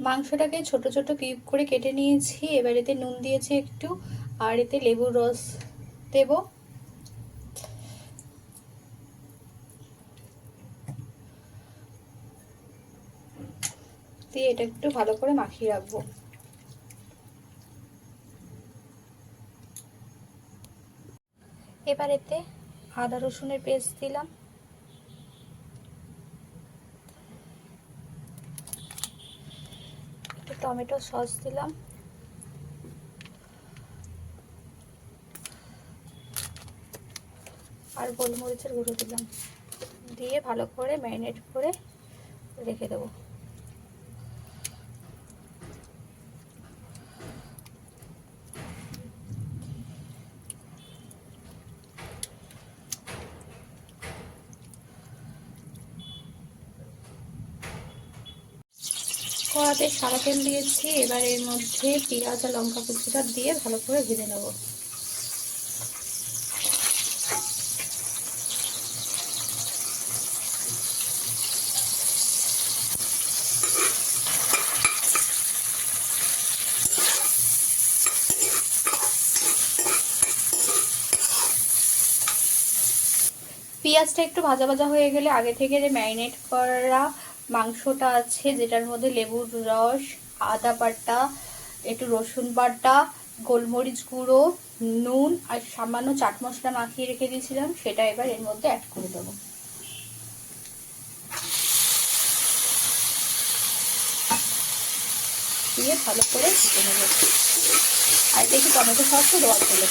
মাংসটাকে ছোট ছোট কিউব করে কেটে নিয়েছি। এবার এতে নুন দিয়েছি একটু, আর এতে লেবুর রস দেব। দিয়ে এটা একটু ভালো করে মাখিয়ে রাখব। এবার এতে আদা রসুনের পেস্ট দিলাম। টমেটো সস দিলাম। আর গোলমরিচের গুঁড়ো দিলাম। দিয়ে ভালো করে ম্যারিনেট করে রেখে দেবো। কড়াতে সাদা তেল দিয়েছি, এবার এর মধ্যে পেঁয়াজ আর লঙ্কা কুচিটা দিয়ে ভালো করে ভেজে নেব। পেঁয়াজটা একটু ভাজা ভাজা হয়ে গেলে আগে থেকে যে ম্যারিনেট করা মাংসটা আছে যেটার মধ্যে লেবুর রস, আদা বাটা, একটু রসুন বাটা, গোলমরিচ গুঁড়ো, নুন আর সামান্য চাট মশলা মাখিয়ে রেখে দিয়েছিলাম, সেটা এবার এর মধ্যে অ্যাড করে দেবো। ভালো করে আর একটু টমেটো সসও দেওয়া চলে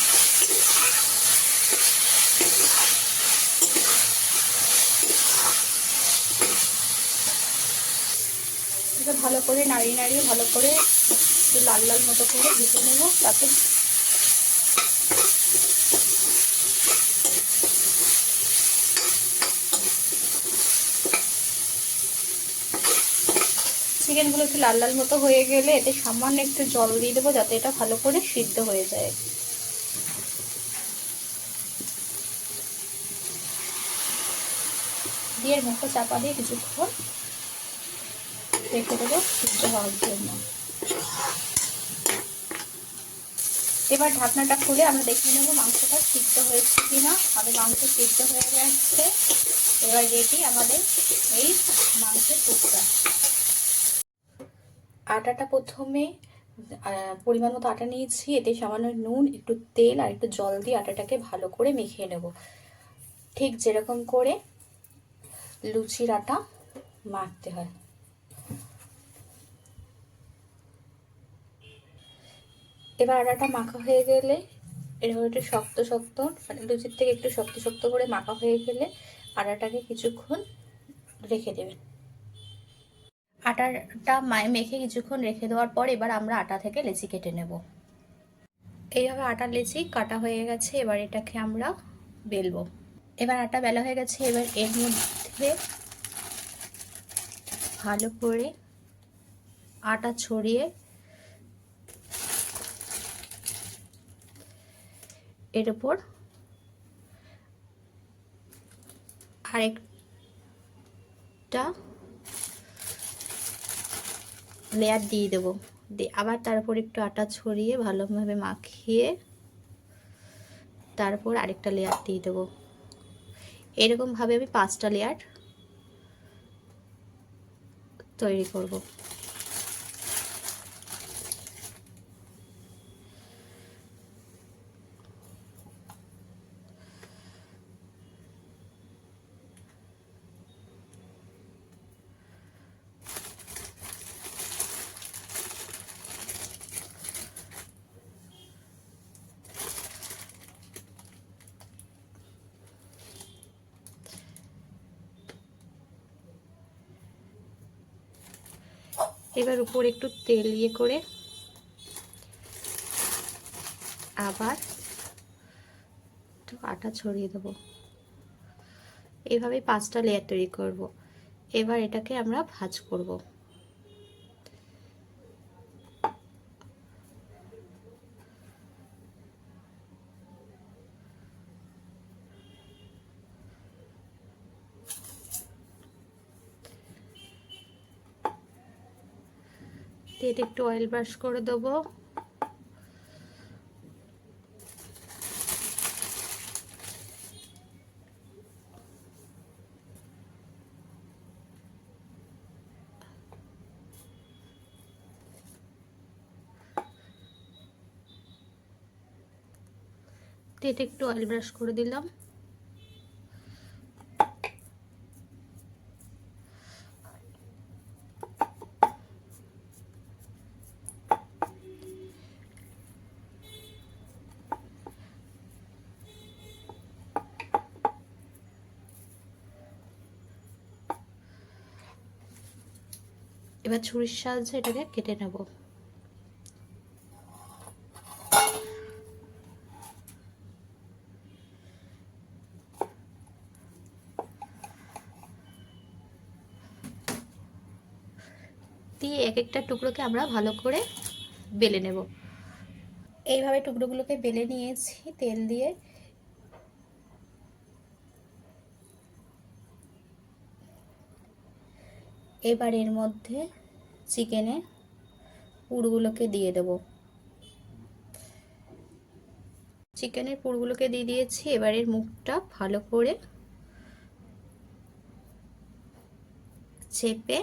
এটা ভালো করে নাড়িয়ে নাড়িয়ে ভালো করে একটু লাল লাল মতো করে ভেজে নেব তাতে চিকেনগুলো একটু লাল লাল মতো হয়ে গেলে এতে সামান্য একটু জল দিয়ে দেবো, যাতে এটা ভালো করে সিদ্ধ হয়ে যায়। দিয়ে মুখটা চাপা দিয়ে কিছুক্ষণ রেখে দেবো সিদ্ধ হওয়ার জন্য এবার ঢাকনাটা খুলে আমরা দেখে নেব মাংসটা সিদ্ধ হয়েছে কিনা আমাদের মাংস সিদ্ধ হয়ে গেছে। এবার রেডি আমাদের এই মাংসের টুকরা আটাটা প্রথমে পরিমাণ মতো আটা নিয়েছি, এতে সামান্য নুন, একটু তেল আর একটু জল দিয়ে আটাটাকে ভালো করে মেখে নেব। ঠিক যেরকম করে লুচির আটা মাখতে হয়। এবার আটাটা মাখা হয়ে গেলে এরকম একটু শক্ত শক্ত মানে লুচির থেকে একটু শক্ত শক্ত করে মাখা হয়ে গেলে আটাটাকে কিছুক্ষণ রেখে দেবেন আটাটা মেখে কিছুক্ষণ রেখে দেওয়ার পর এবার আমরা আটা থেকে লেচি কেটে নেব। এইভাবে আটা, লেচি কাটা হয়ে গেছে, এবার এটাকে আমরা বেলবো। এবার আটা বেলা হয়ে গেছে, এবার এর মধ্যে ভালো করে আটা ছড়িয়ে এর উপর। আরেকটা লেয়ার দিয়ে দেবো। দিয়ে আবার তারপর একটু আটা ছড়িয়ে ভালোভাবে মাখিয়ে তারপর আরেকটা লেয়ার দিয়ে দেবো। এরকমভাবে আমি পাঁচটা লেয়ার তৈরি করব। এবার উপর একটু তেল ইয়ে করে আবার একটু আটা ছড়িয়ে দেব এভাবে পাঁচটা লেয়ার তৈরি করব। এবার এটাকে আমরা ভাজ করব তেল একটু অয়েল ব্রাশ করে দেবো। তেতে একটু অয়েল ব্রাশ করে দিলাম। এবার ছুরির সাহায্যে এটাকে কেটে নেব। দিয়ে এক একটা টুকরোকে আমরা ভালো করে বেলে নেব। এইভাবে টুকরোগুলোকে বেলে নিয়েছি, তেল দিয়ে। এবার এর মধ্যে চিকেনে পুরগুলোকে দিয়ে দেব। চিকেনের পুরগুলোকে দিয়ে দিয়েছি এবার এর মুখটা ভালো করে চেপে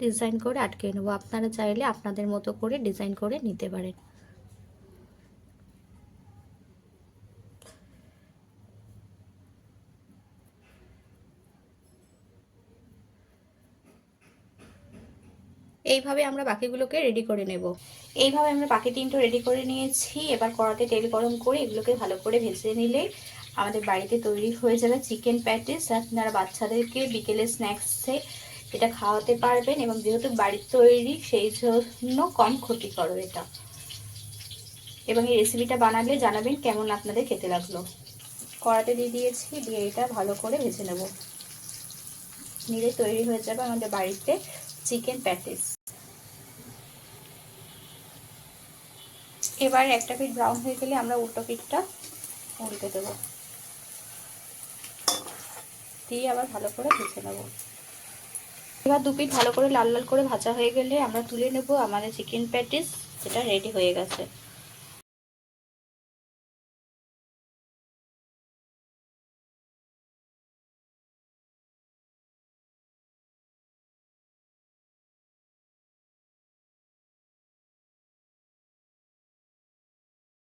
ডিজাইন করে আটকে নেব। আপনারা চাইলে আপনাদের মতো করে ডিজাইন করে নিতে পারেন। এইভাবে আমরা বাকিগুলোকে রেডি করে নেব। এইভাবে আমরা বাকি তিনটা রেডি করে নিয়েছি। এবার কড়াতে তেল গরম করে এগুলোকে ভালো করে ভেজে নিলে আমাদের বাড়িতে তৈরি হয়ে যাবে চিকেন প্যাটিস আপনারা বাচ্চাদেরকে বিকেলে স্ন্যাক্সে এটা খাওয়াতে পারবেন এবং যেহেতু বাড়ির তৈরি, সেই জন্য কম ক্ষতিকর এটা। এবং এই রেসিপিটা বানালে জানাবেন কেমন আপনাদের খেতে লাগল। কড়াতে দিয়ে দিয়েছি, দিয়ে এটা ভালো করে ভেজে নেব। নিলে তৈরি হয়ে যাবে আমাদের বাড়িতে চিকেন প্যাটিস এবার একটা পিঠ ব্রাউন হয়ে গেলে আমরা উল্টো পিঠটা উল্টে দেবো। দিয়ে আবার ভালো করে ভেজে নেব। এবার দু পিঠ ভালো করে লাল লাল করে ভাজা হয়ে গেলে আমরা তুলে নেব আমাদের চিকেন প্যাটিস যেটা রেডি হয়ে গেছে।